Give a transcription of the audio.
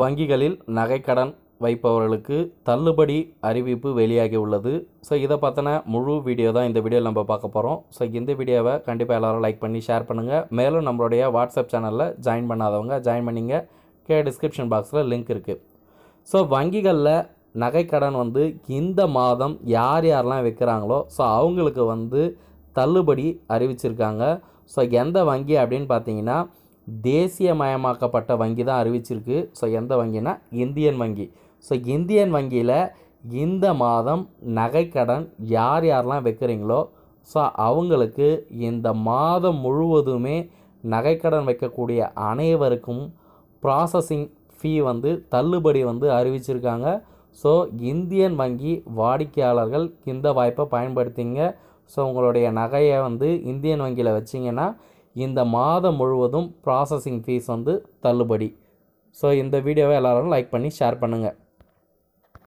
வங்கிகளில் நகைக்கடன் வைப்பவர்களுக்கு தள்ளுபடி அறிவிப்பு வெளியாகி உள்ளது ஸோ இதை பற்றின முழு வீடியோ தான் இந்த வீடியோவில் நம்ம பார்க்க போகிறோம் ஸோ இந்த வீடியோவை கண்டிப்பாக எல்லோரும் லைக் பண்ணி ஷேர் பண்ணுங்கள் மேலும் நம்மளுடைய வாட்ஸ்அப் சேனலில் ஜாயின் பண்ணாதவங்க ஜாயின் பண்ணிங்க. கே டிஸ்கிரிப்ஷன் பாக்ஸில் லிங்க் இருக்குது ஸோ வங்கிகளில் நகைக்கடன் வந்து இந்த மாதம் யார் யாரெல்லாம் விற்கிறாங்களோ ஸோ அவங்களுக்கு வந்து தள்ளுபடி அறிவிச்சிருக்காங்க. ஸோ எந்த வங்கி அப்படின்னு பார்த்தீங்கன்னா தேசியமயமாக்கப்பட்ட வங்கி தான் அறிவிச்சிருக்கு. ஸோ எந்த வங்கினா இந்தியன் வங்கி. ஸோ இந்தியன் வங்கியில் இந்த மாதம் நகைக்கடன் யார் யாரெல்லாம் வைக்கிறீங்களோ ஸோ அவங்களுக்கு இந்த மாதம் முழுவதுமே நகைக்கடன் வைக்கக்கூடிய அனைவருக்கும் ப்ராசஸிங் ஃபீ வந்து தள்ளுபடி வந்து அறிவிச்சிருக்காங்க. ஸோ இந்தியன் வங்கி வாடிக்கையாளர்கள் இந்த வாய்ப்பை பயன்படுத்திங்க. ஸோ உங்களுடைய நகையை வந்து இந்தியன் வங்கியில் வச்சிங்கன்னா இந்த மாதம் முழுவதும் ப்ராசஸிங் ஃபீஸ் வந்து தள்ளுபடி. ஸோ இந்த வீடியோவை எல்லோரும் லைக் பண்ணி ஷேர் பண்ணுங்கள்